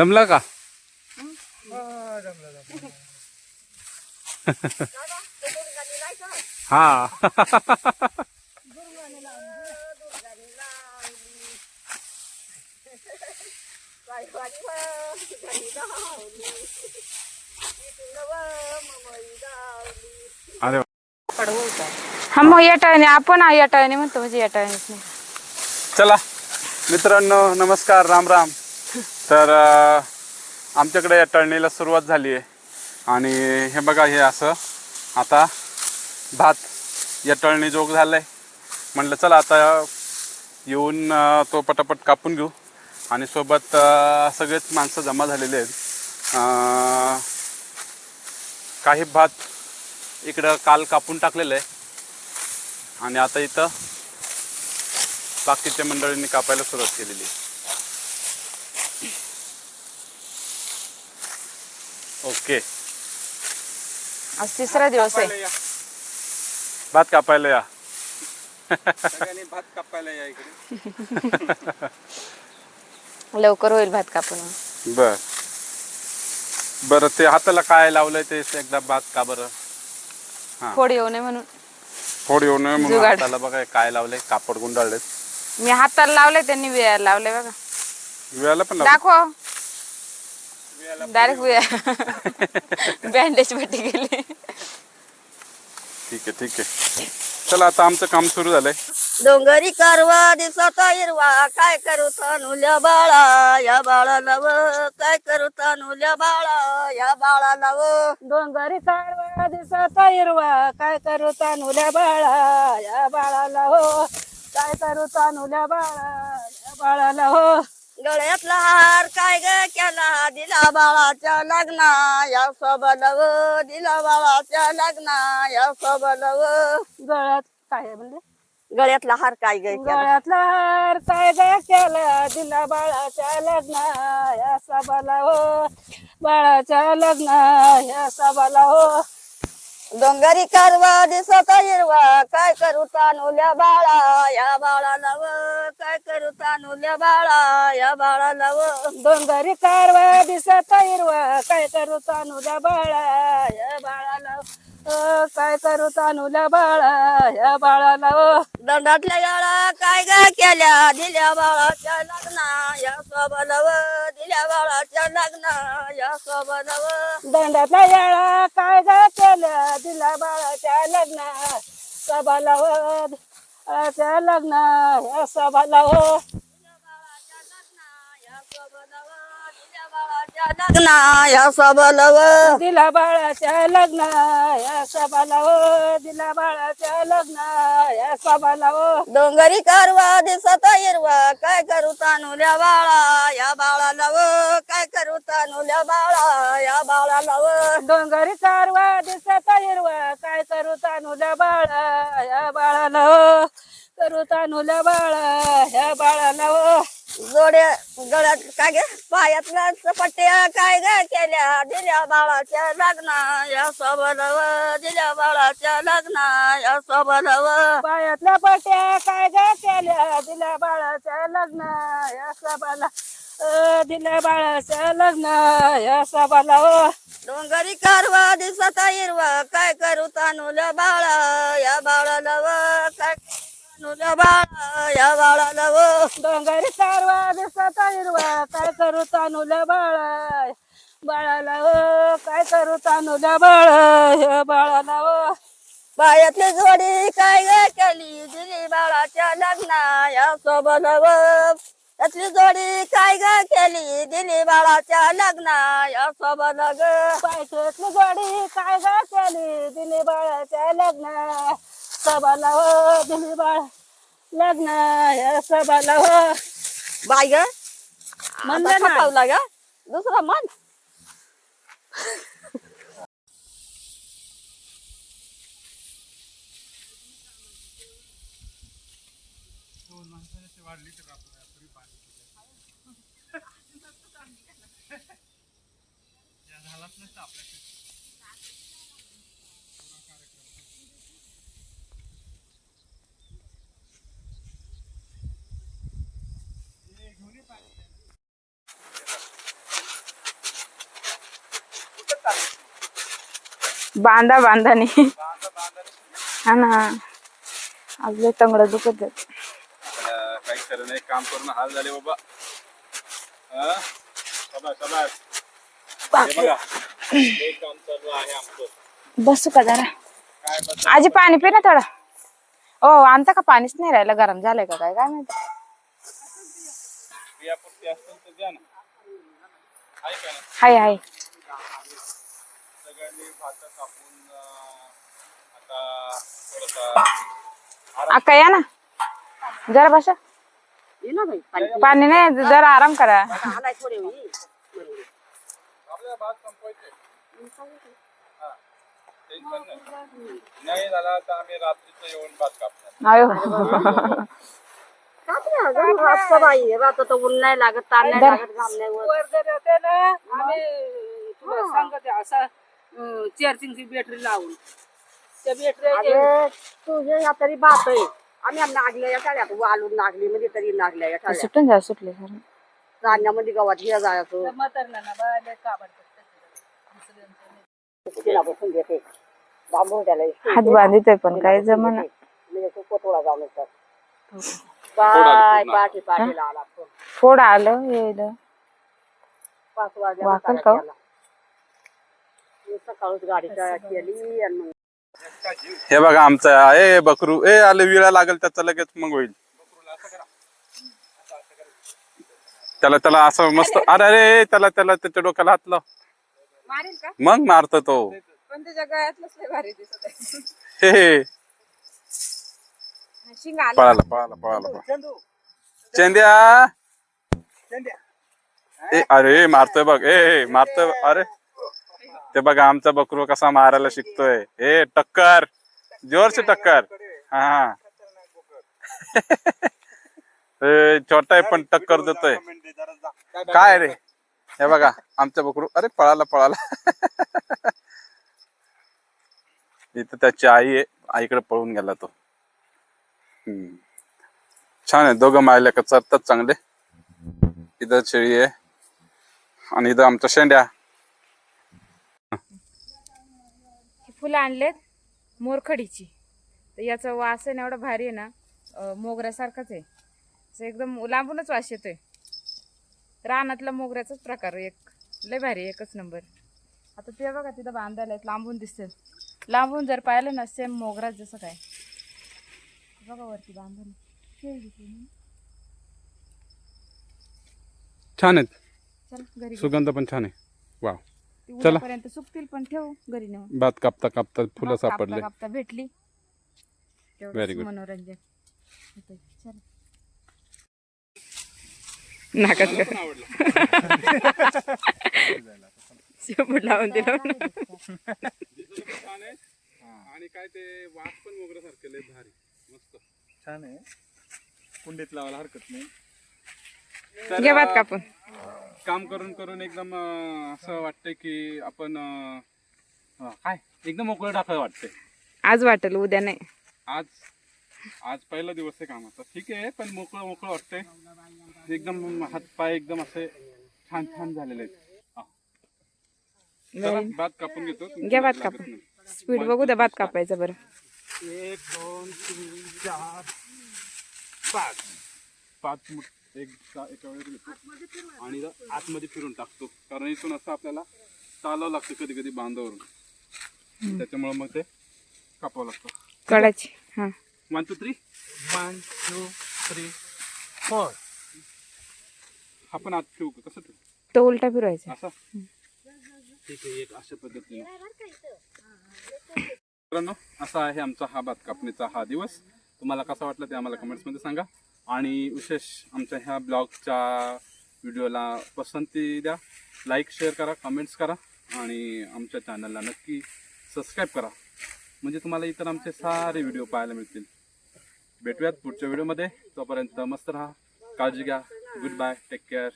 जमलं का? हा। अरे वा. हा मग या टाळ्याने आपण या टाळ्याने म्हणतो म्हणजे या टाळ्यानेच नाही। चला। मित्रांनो नमस्कार राम राम। तर आमच्याकडे या टळणीला सुरुवात झाली आहे. आणि हे बघा हे असं आता भात या टळणी जोग झालाय. म्हटलं चला आता येऊन तो पटापट कापून घेऊ. आणि सोबत सगळेच माणसं जमा झालेले आहेत. काही भात इकडं काल कापून टाकलेलं आहे. आणि आता इथं बाकीच्या मंडळींनी कापायला सुरुवात केलेली आहे. ओके. आज तिसरा दिवस आहे. भात कापायला या. सगळ्यांनी भात कापायला या इकडे. लवकर होईल भात कापून. बर. बर ते हाताला काय लावलंय ते एकदा भात का बरं? हा. फोड येऊ नये म्हणून. फोड येऊ नये म्हणून जुगाड. हाताला बघा काय लावलंय कापड गुंडाळलेत. मी हाताला लावले त्यांनी वियाला लावले बघा. विळाला पण लावलं दाखव. डायरेक्ट बँडेज पट्टी गेली ठीक आहे ठीक आहे. चला आता आमचं काम सुरू झालंय. डोंगरी कारवा दिसत हिरवा. काय करू तानुल्या बाळा? या बाळाला व काय करू तानुल्या बाळा? या बाळाला व डोंगरी कारवा दिसत हिरवा. काय करू तानुल्या बाळा? या बाळाला हो काय करू तानुल्या बाळा? या बाळाला हो गळ्यातला हार काय ग केला दिला बाळाच्या लग्ना या सोबला व दिला बाळाच्या लग्ना या सोबला व. गळ्यात काय म्हणजे गळ्यातला हार काय ग गळ्यातला हार काय ग केला दिला बाळाच्या लग्ना या सभाला हो बाळाच्या लग्ना या सभाला हो डोंगरी कारवा दिसत हिरवा. काय करू तानुल्या बाळा? या बाळा लाव. काय करू तानुल्या बाळा? या बाळाला व डोंगरी कारवा दिसत हिरवा. काय करू तानुल्या बाळा? या बाळाला काय करू तानुल्या बाळा या बाळाला व दंडातल्या याळा काय ग केल्या? दिल्या बाळाच्या लग्ना या सोबला व दिल्या बाळाच्या लग्ना या सोबला व दंडातल्या याळा काय ग केल्या? दिल्या बाळाच्या लग्ना सभाला लग्ना या सभाला लग्ना या सभाला व दिला बाळाच्या लग्न या सभाला व दिला बाळाच्या लग्न या सभाला व डोंगरी कारवा दिसत हिरवा. काय करू तानुल्या बाळा या बाळाला काय करू तानुल्या बाळा या बाळाला डोंगरी कारवा दिसत हिरवा. काय करू तानुल्या बाळा या बाळाला करू तानुल्या बाळा या बाळाला जोड्या गळ्यात काय गे? पायातल्या चपट्या काय ग केल्या? दिल्या बाळाच्या लग्ना या सोबलव दिल्या बाळाच्या लग्ना या सोबलव पायातल्या पट्या काय ग केल्या? दिल्या बाळाच्या लग्ना या सभाला अ, दिल्या बाळाच्या लग्न या सभाला डोंगरी कारवा दिसत हिरवा. काय करू तानुल्या बाळा? या बाळाला व काय या बाळाला व कारवा दिसता हिरवा काय करू तानुल्या बाळा बाळाला व काय करू तानुल्या बाळा या बाळाला व पायातली जोडी काय ग केली दिली बाळाच्या लग्ना या सोबला व त्यातली जोडी काय ग केली दिली बाळाच्या लग्ना या सोबला ग पायथ्यातली जोडी काय ग केली दिली बाळाच्या लग्ना सबालाव तुम्ही बाळ लग्न आहे सबालाव बाय ग म्हणलं ना पावला ग दुसरा मन वाढली तर आपल्याला तरी पाणी झालाच नसतं आपल्याकडे बांधा बांधाने. हा ना. आपले तंगड दुखत काही खरं नाही काम करून हाल झाले बाबा. आमचं. बसू का जरा? आजी पाणी पे ना थोडं. ओ आणता का पाणीच नाही राहिलं? गरम झालंय का काय? काय माहिती? हाय हाय. सगळ्यांनी भात कापून अं, आता थोडसा अक्का या ना जरा बसा ये ना बाई पाणी पाणी नाही जरा आराम करा आलाय थोडे वेळी. आपल्याला भात संपवायचे हा. टेन्शन नाही. नाही झाला तर आम्ही रात्रीचं येऊन भात कापणार अयो बाई रात्र तर ऊन नाही लागत ताण नाही लागत घाम नाही होत. वर जर येते ना आम्ही तुला सांगते असा चार्जिंगची बॅटरी लावून. त्या बॅटरी तुझे तरी बात आहे. आम्ही आम्ही नागल्या या टाळ्यात वालून नागली मध्ये तरी नागल्या या टाळ्यात सुटून जा सुटले सर धान्यामध्ये गव्हात घे जायचो म्हातारला ना बायला काबडतात तिला बसून घेते बांबू त्याला हात बांधितोय पण काय जमना. म्हणजे कोथोडा जाऊन येतात बाय पाठी पाठीला आला. फोन फोड आलं येईल. पाच वाजल्या वाकल का हो? सकाळच गाडी तयार केली आणि मग हे बघा आमचं ए बकरू. ए आले विळा लागेल त्याचं लगेच मग होईल. त्याला त्याला असं मस्त अरे अरे त्याला त्याला त्याच्या डोक्याला हात लाव. मारेल का? मग मारतो तो. पण त्याच्या गळ्यातलंच लय भारी दिसत आहे. हे हे. शिंग आलं. पळाला पळाला पळाला पळाला. चेंद्या. ए अरे मारतोय बघ. ए ए, मारतोय अरे. ते बघा आमचा बकरू कसा मारायला शिकतोय. ए टक्कर. जोरचे टक्कर. हा छोटा आहे पण टक्कर देतोय. काय रे? हे बघा आमचा बकरू. अरे पळाला पळाला. इथं त्याची आई आहे. आईकडे पळून गेला तो. हम्म. छान आहे दोघं मायला का चरतात चांगले. इथं शेळी आहे. आणि इथं आमच्या शेंड्या ही फुलं आणलेत मोरखडीची. तर याचा वास आहे ना एवढा भारी आहे ना. मोगऱ्यासारखाच आहे. असं एकदम लांबूनच वास येतोय. रानातला मोगऱ्याचाच प्रकार एक. लय भारी एकच नंबर. आता ते बघा तिथं बांधायला आहेत लांबून दिसते लांबून जर पाहिलं ना सेम मोगराच जसं काय. बघा वरती बांधून छान आहेत. सुगंध पण छान आहे. वाव. ती चला. उद्यापर्यंत सुकतील पण ठेवू घरी नेऊन. भात कापता कापता फुलं कापता सापडले. कापता भेटली. Very तेवढंच good. मनोरंजन. होतंय. चला. नाकात शेपूट लावून दिलं. आणि काय ते वास पण मोगऱ्यासारखे लय भारी. मस्त. छान आहे. कुंडीत लावायला हरकत नाही. घे भात कापून. काम करून करून एकदम अं, असं वाटतंय की आपण अं, अं, काय? एकदम मोकळं टाकायला वाटतंय. आज वाटेल उद्या नाही. आज आज पहिला दिवस आहे कामाचा. ठीक आहे पण मोकळं मोकळं वाटतंय. एकदम हात पाय एकदम असे छान छान झालेले आहेत. हा. चला, भात कापून घेतो. घ्या भात कापून. स्पीड बघू द्या भात कापायचं बरं. एक दोन तीन चार पाच. पाच मुठ एक एका वेळेस घेतो आणि आतमध्ये फिरून टाकतो. कारण इथून असं आपल्याला चालावं लागतं कधी कधी बांधावरून. त्याच्यामुळे मग ते कापावं लागतं. कडाची हा. One two three one two three four आपण आत ठेवू का? कसं ठेवू? तो उलटा फिरवायचा. असं? ठीक आहे एक अशा पद्धतीने. मित्रांनो असा आहे आमचा हा भात कापणीचा हा दिवस. तुम्हाला कसा वाटला ते आम्हाला कमेंट्समध्ये सांगा. आणि विशेष आमच्या ह्या ब्लॉगच्या व्हिडिओला पसंती द्या. लाईक शेअर करा कमेंट्स करा आणि आमच्या चॅनलला नक्की सबस्क्राईब करा. म्हणजे तुम्हाला इतर आमचे सारे व्हिडिओ पाहायला मिळतील. भेटूयात पुढच्या व्हिडिओमध्ये. तोपर्यंत मस्त राहा काळजी घ्या. Good bye take care